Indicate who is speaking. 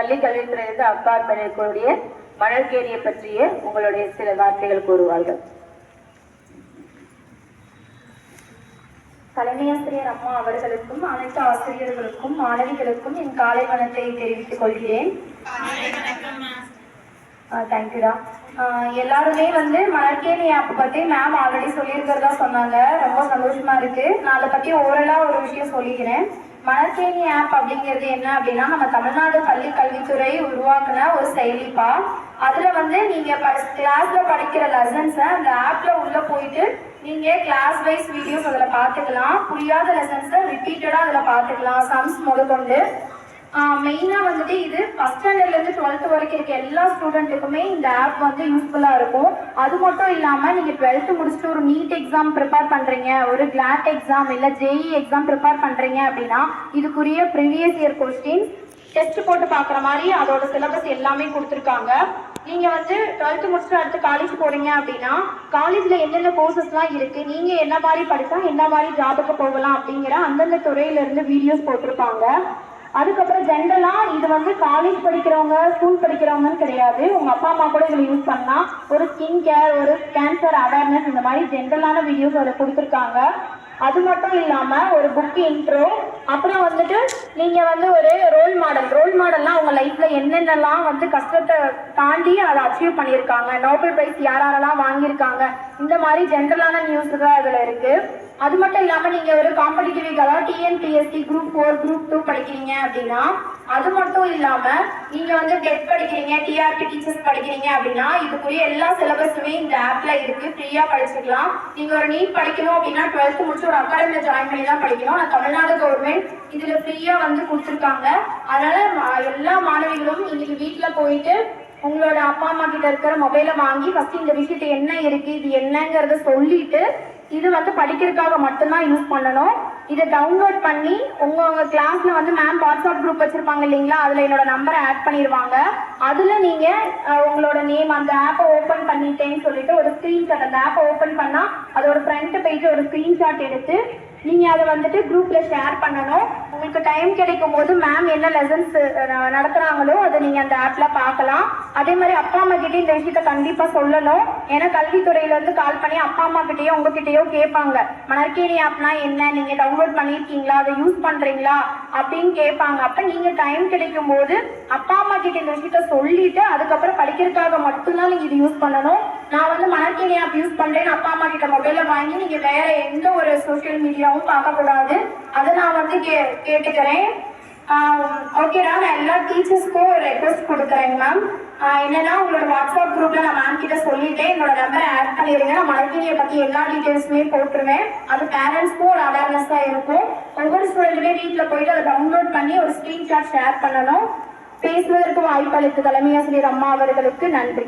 Speaker 1: பள்ளிக்கல்வித்துறையிலிருந்து அப்பாற்பட இருக்கக்கூடிய மணற்கேணியை பற்றிய உங்களுடைய சில வார்த்தைகள் கூறுவார்கள்.
Speaker 2: தலைமையாசிரியர் அம்மா அவர்களுக்கும் அனைத்து ஆசிரியர்களுக்கும் மாணவிகளுக்கும் என் காலை வனத்தை தெரிவித்துக் கொள்கிறேன். தேங்க்யூடா எல்லாருமே வந்து மலர்கேணி ஆப் பத்தி மேம் ஆல்ரெடி சொல்லியிருக்கிறதா சொன்னாங்க. ரொம்ப சந்தோஷமா இருக்கு. நான் அதை பத்தி ஓரலா ஒரு விஷயம் சொல்லிக்கிறேன். மனசேனி ஆப் அப்படிங்கிறது என்ன அப்படின்னா நம்ம தமிழ்நாடு பள்ளி கல்வித்துறை உருவாக்குன ஒரு செயலிப்பா. அதுல வந்து நீங்க கிளாஸ்ல படிக்கிற லெசன்ஸை அந்த ஆப்ல உள்ள போயிட்டு நீங்க கிளாஸ் வைஸ் வீடியோஸ் அதுல பாத்துக்கலாம் புரியாத லெசன்ஸை ரிப்பீட்டடா அதுல பாத்துக்கலாம் சம்ஸ் முதற்கொண்டு. மெயினாக வந்துட்டு இது ஃபஸ்ட் ஸ்டாண்டர்ட்லேருந்து டுவெல்த் வரைக்கும் இருக்க எல்லா ஸ்டூடெண்ட்டுக்குமே இந்த ஆப் வந்து யூஸ்ஃபுல்லாக இருக்கும். அது மட்டும் இல்லாமல் நீங்கள் டுவெல்த்து முடிச்சுட்டு ஒரு நீட் எக்ஸாம் ப்ரிப்பேர் பண்ணுறீங்க ஒரு கிளாட் எக்ஸாம் இல்லை ஜேஇ எக்ஸாம் ப்ரிப்பேர் பண்ணுறீங்க அப்படின்னா இதுக்குரிய ப்ரீவியஸ் இயர் கொஸ்டின் டெஸ்ட் போட்டு பார்க்குற மாதிரி அதோட சிலபஸ் எல்லாமே கொடுத்துருக்காங்க. நீங்கள் வந்து டுவெல்த்து முடிச்சுட்டு அடுத்து காலேஜ் போகிறீங்க அப்படின்னா காலேஜில் என்னென்ன கோர்சஸ்லாம் இருக்குது நீங்கள் என்ன மாதிரி படித்தா என்ன மாதிரி ஜாபுக்கு போகலாம் அப்படிங்கிற அந்தந்த துறையிலேருந்து வீடியோஸ் போட்டிருப்பாங்க. அதுக்கப்புறம் ஜென்ரலாக இது வந்து காலேஜ் படிக்கிறவங்க ஸ்கூல் படிக்கிறவங்கன்னு கிடையாது. உங்கள் அப்பா அம்மா கூட இதில் யூஸ் பண்ணலாம். ஒரு ஸ்கின் கேர் ஒரு கேன்சர் அவேர்னஸ் இந்த மாதிரி ஜென்ரலான வீடியோஸ் அதில் கொடுத்துருக்காங்க. அது மட்டும் இல்லாமல் ஒரு புக் இன்ட்ரோ அப்புறம் வந்துட்டு நீங்கள் வந்து ஒரு ரோல் மாடல் ரோல் மாடல்லாம் அவங்க லைஃப்பில் என்னென்னலாம் வந்து கஷ்டத்தை தாண்டி அதை அச்சீவ் பண்ணியிருக்காங்க. நோபல் ப்ரைஸ் யாரெல்லாம் வாங்கியிருக்காங்க. இந்த மாதிரி ஜென்ரலான நியூஸ் தான் இதில் இருக்குது அது மட்டும் இல்லாம நீங்க ஒரு காம்படிட்டிவ் அதாவது TNPSC group four group two படிக்கிறீங்க அப்படின்னா அது மட்டும் இல்லாம நீங்க வந்து டெட் படிக்கிறீங்க டிஆர்பி டீச்சர்ஸ் படிக்கிறீங்க அப்படின்னா இதுக்குரிய எல்லா சிலபஸுமே இந்த ஆப்ல இருக்கு. ஃப்ரீயா படிச்சுக்கலாம். நீங்க ஒரு நீட் படிக்கணும் அப்படின்னா டுவெல்த் முடிச்சு ஒரு அகாடமி ஜாயின் பண்ணி தான் படிக்கணும். ஆனால் தமிழ்நாடு கவர்மெண்ட் இதுல ஃப்ரீயா வந்து கொடுத்துருக்காங்க. அதனால எல்லா மாணவிகளும் இன்னைக்கு வீட்டில் போயிட்டு உங்களோட அப்பா அம்மா கிட்ட இருக்கிற மொபைலை வாங்கி ஃபர்ஸ்ட் இந்த விஷயத்தை என்ன இருக்கு இது என்னங்கிறத சொல்லிட்டு இது வந்து படிக்கிறதுக்காக மட்டும்தான் யூஸ் பண்ணணும். இதை டவுன்லோட் பண்ணி உங்கள் உங்க வந்து மேம் வாட்ஸ்அப் குரூப் வச்சுருப்பாங்க இல்லைங்களா? அதில் என்னோட நம்பரை ஆட் பண்ணிடுவாங்க அதில் நீங்கள் உங்களோட நேம் அந்த ஆப்பை ஓப்பன் பண்ணிட்டேன்னு சொல்லிட்டு ஒரு ஸ்க்ரீன்ஷாட் அந்த ஆப்பை ஓப்பன் பண்ணால் அதோட ஃப்ரண்ட் பேஜ் ஒரு ஸ்க்ரீன்ஷாட் எடுத்து நீங்க அதை வந்துட்டு குரூப்ல ஷேர் பண்ணணும். உங்களுக்கு டைம் கிடைக்கும் போது மேம் என்ன லெசன்ஸ் நடத்துறாங்களோ அதை நீங்க அந்த ஆப்ல பார்க்கலாம். அதே மாதிரி அப்பா அம்மா கிட்டே இந்த விஷயத்த கண்டிப்பா சொல்லணும். ஏன்னா கல்வித்துறையில இருந்து கால் பண்ணி அப்பா அம்மா கிட்டயோ உங்ககிட்டயோ கேட்பாங்க. மணற்கேணி ஆப்னா என்ன? நீங்க டவுன்லோட் பண்ணிருக்கீங்களா அதை யூஸ் பண்றீங்களா? அப்படின்னு கேட்பாங்க. அப்ப நீங்க டைம் கிடைக்கும் போது அப்பா அம்மா கிட்ட இந்த விஷயத்த சொல்லிட்டு அதுக்கப்புறம் படிக்கிறதுக்காக மட்டும்தான் நீங்க இது யூஸ் பண்ணணும். நான் வந்து மணக்கினி ஆப் யூஸ் பண்றேன்னு அப்பா அம்மா கிட்ட மொபைல வாங்கி நீங்க வேற எந்த ஒரு சோஷியல் மீடியாவும் பார்க்க கூடாது. அதை நான் வந்து கே கேட்டுக்கிறேன். ஓகேடா நான் எல்லா டீச்சர்ஸ்க்கும் ரெக்வஸ்ட் கொடுக்குறேங்க மேம் என்னன்னா உங்களோட வாட்ஸ்அப் குரூப்ல நான் மேம் கிட்ட சொல்லிட்டேன். என்னோட நம்பரை ஆட் பண்ணிடுங்க நான் மலர்கிரியை பத்தி எல்லா டீட்டெயில்ஸுமே போட்டுருவேன். அது பேரண்ட்ஸ்க்கும் ஒரு அவேர்னஸாக இருக்கும். ஒவ்வொரு ஸ்டூடெண்ட்டுமே வீட்டில் போயிட்டு அதை டவுன்லோட் பண்ணி ஒரு ஸ்க்ரீன்ஷாட் ஷேர் பண்ணணும். பேசுவதற்கு வாய்ப்பு அளித்த தலைமை ஆசிரியர் அம்மா அவர்களுக்கு நன்றி.